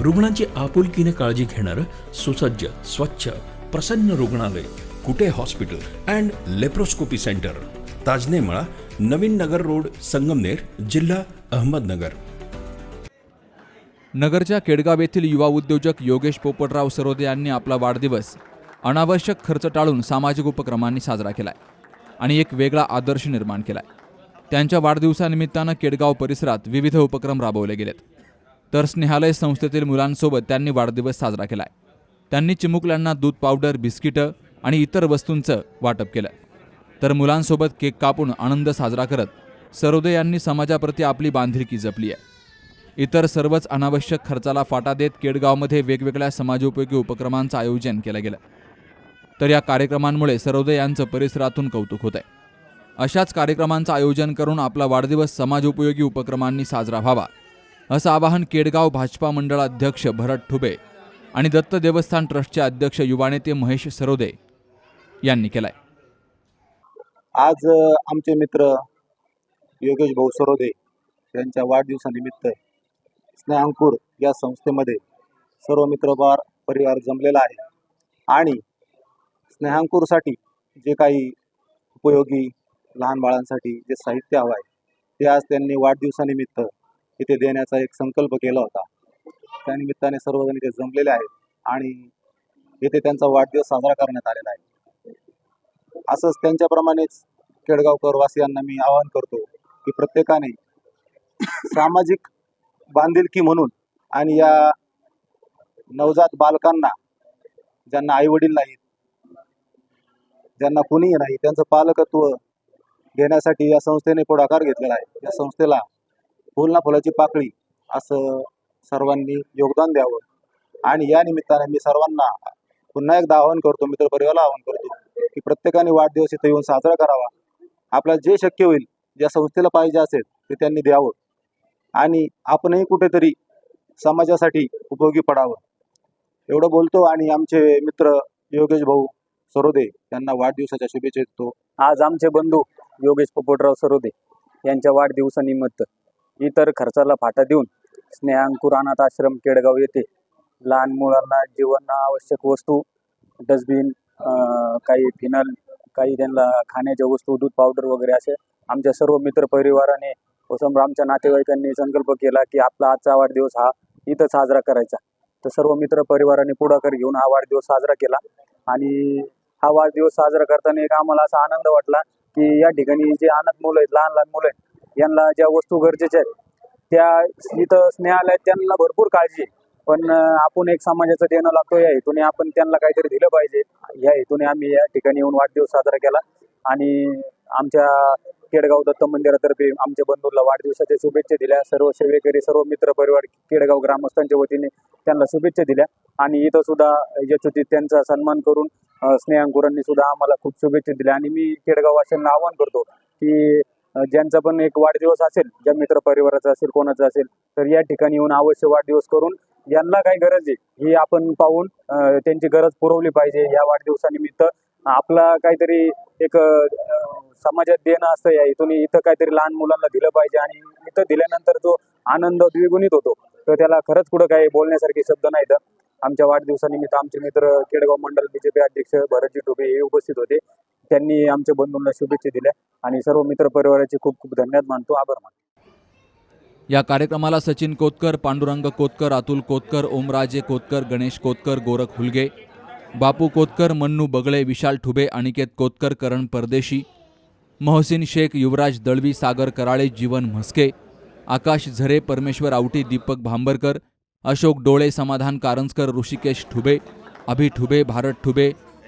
रुग्णांची आपुलकीने काळजी घेणारं सुसज्ज स्वच्छ प्रसन्न रुग्णालय Kute hospital and laparoscopy centre. Tajnemala Navin Nagar road Sangamner जिल्हा अहमदनगर. नगरच्या केडगाव येथील युवा उद्योजक योगेश पोपटराव सरोदे यांनी आपला वाढदिवस अनावश्यक खर्च टाळून सामाजिक उपक्रमांनी साजरा केलाय आणि एक वेगळा आदर्श निर्माण केलाय. त्यांच्या वाढदिवसानिमित्तानं केडगाव परिसरात विविध उपक्रम राबवले गेलेत. तर स्नेहालय संस्थेतील मुलांसोबत त्यांनी वाढदिवस साजरा केलाय. त्यांनी चिमुकल्यांना दूध पावडर बिस्किटं आणि इतर वस्तूंचं वाटप केलं. तर मुलांसोबत केक कापून आनंद साजरा करत सरोदे यांनी समाजाप्रती आपली बांधिलकी जपली आहे. इतर सर्वच अनावश्यक खर्चाला फाटा देत केडगावमध्ये वेगवेगळ्या समाजोपयोगी उपक्रमांचं आयोजन केलं गेलं. तर या कार्यक्रमांमुळे सरोदे यांचं परिसरातून कौतुक होत आहे अशाच कार्यक्रमांचं आयोजन करून आपला वाढदिवस समाजोपयोगी उपक्रमांनी साजरा व्हावा. असं आवाहन केडगाव भाजपा मंडळ अध्यक्ष भरत ठुबे आणि दत्त देवस्थान ट्रस्टचे अध्यक्ष युवा नेते महेश सरोदे यांनी केलंय. आज आमचे मित्र योगेश भाऊ सरोदे यांच्या वाढदिवसानिमित्त स्नेहांकुर या संस्थेमध्ये सर्व मित्रबार परिवार जमलेला आहे. आणि स्नेहांकुरसाठी जे काही उपयोगी लहान बाळांसाठी जे साहित्य हवं आहे ते आज त्यांनी वाढदिवसानिमित्त इथे देण्याचा एक संकल्प केला होता. त्यानिमित्ताने सर्वजण इथे जमलेले आहेत आणि इथे त्यांचा वाढदिवस साजरा करण्यात आलेला आहे. असंच त्यांच्याप्रमाणेच केडगावकर वासियांना मी आवाहन करतो की प्रत्येकाने सामाजिक बांधिलकी म्हणून आणि या नवजात बालकांना ज्यांना आईवडील नाहीत ज्यांना कुणीही नाही त्यांचं पालकत्व घेण्यासाठी या संस्थेने पुढाकार घेतलेला आहे. या संस्थेला फुल ना फुलाची पाकळी असं सर्वांनी योगदान द्यावं. आणि या निमित्ताने मी सर्वांना पुन्हा एकदा आवाहन करतो मित्रपरिवाराला आवाहन करतो की प्रत्येकाने वाढदिवस इथं येऊन साजरा करावा. आपल्याला जे शक्य होईल ज्या संस्थेला पाहिजे असेल ते त्यांनी द्यावं. आणि आपणही कुठेतरी समाजासाठी उपयोगी पडावं. एवढं बोलतो आणि आमचे मित्र योगेश भाऊ सरोदे यांना वाढदिवसाच्या शुभेच्छा देतो. आज आमचे बंधू योगेश पोपटराव सरोदे यांच्या वाढदिवसानिमित्त. इतर खर्चाला फाटा देऊन स्नेहांकुर अनाथ आश्रम केडगाव येथे लहान मुलांना जीवन आवश्यक वस्तू डस्टबिन काही फिनल काही त्यांना खाण्याच्या वस्तू दूध पावडर वगैरे असे आमच्या सर्व मित्र परिवाराने व आमच्या नातेवाईकांनी संकल्प केला की आपला आजचा वाढदिवस हा इथं साजरा करायचा. तर सर्व मित्र परिवाराने पुढाकार घेऊन हा वाढदिवस साजरा केला आणि हा वाढदिवस साजरा करताना एक आम्हाला असा आनंद वाटला की या ठिकाणी जे अनाथ मुलं आहेत लहान लहान मुलं आहेत यांना ज्या वस्तू गरजेच्या आहेत त्या इथं स्नेहालयात त्यांना भरपूर काळजी आहे. पण आपण एक समाजाचं देणं लागतो या हेतूने आपण त्यांना काहीतरी दिलं पाहिजे. या हेतूने आम्ही या ठिकाणी येऊन वाढदिवस साजरा केला. आणि आमच्या केडगाव दत्त मंदिरातर्फे आमच्या बंधूला वाढदिवसाच्या शुभेच्छा दिल्या. सर्व सेवेकरी सर्व मित्र परिवार केडगाव ग्रामस्थांच्या वतीने त्यांना शुभेच्छा दिल्या. आणि इथं सुद्धा यशोचित त्यांचा सन्मान करून स्नेहांकुरांनी सुद्धा आम्हाला खूप शुभेच्छा दिल्या. आणि मी केडगाव केडगाववासियांना आवाहन करतो की ज्यांचा पण एक वाढदिवस असेल ज्या मित्र परिवाराचा असेल कोणाचा असेल तर या ठिकाणी येऊन अवश्य वाढदिवस करून यांना काय गरज आहे ही आपण पाहून त्यांची गरज पुरवली पाहिजे या वाढदिवसानिमित्त. आपला काहीतरी एक समाजात देणं असतं या इथून इथं काहीतरी लहान मुलांना दिलं पाहिजे आणि इथं दिल्यानंतर जो आनंद द्विगुणित होतो तर त्याला खरंच कुठं काही बोलण्यासारखे शब्द नाही तर. आमच्या वाढदिवसानिमित्त आमचे मित्र केडगाव मंडल बीजेपी अध्यक्ष भरतजी टोपे हे उपस्थित होते. त्यांनी आमच्या बंधूंना शुभेच्छा दिल्या आणि सर्व मित्र परिवाराचे खूप खूप धन्यवाद मानतो. आभार मानतो. या कार्यक्रमाला सचिन कोतकर पांडुरंग कोतकर अतुल कोतकर ओमराजे कोतकर गणेश कोतकर गोरख हुलगे बापू कोतकर मन्नू बगळे विशाल ठुबे अनिकेत कोतकर करण परदेशी महसिन शेख युवराज दळवी सागर कराळे जीवन म्हस्के आकाश झरे परमेश्वर आवटी दीपक भांबरकर अशोक डोळे समाधान कारंजकर ऋषिकेश ठुबे अभि ठुबे भारत ठुबे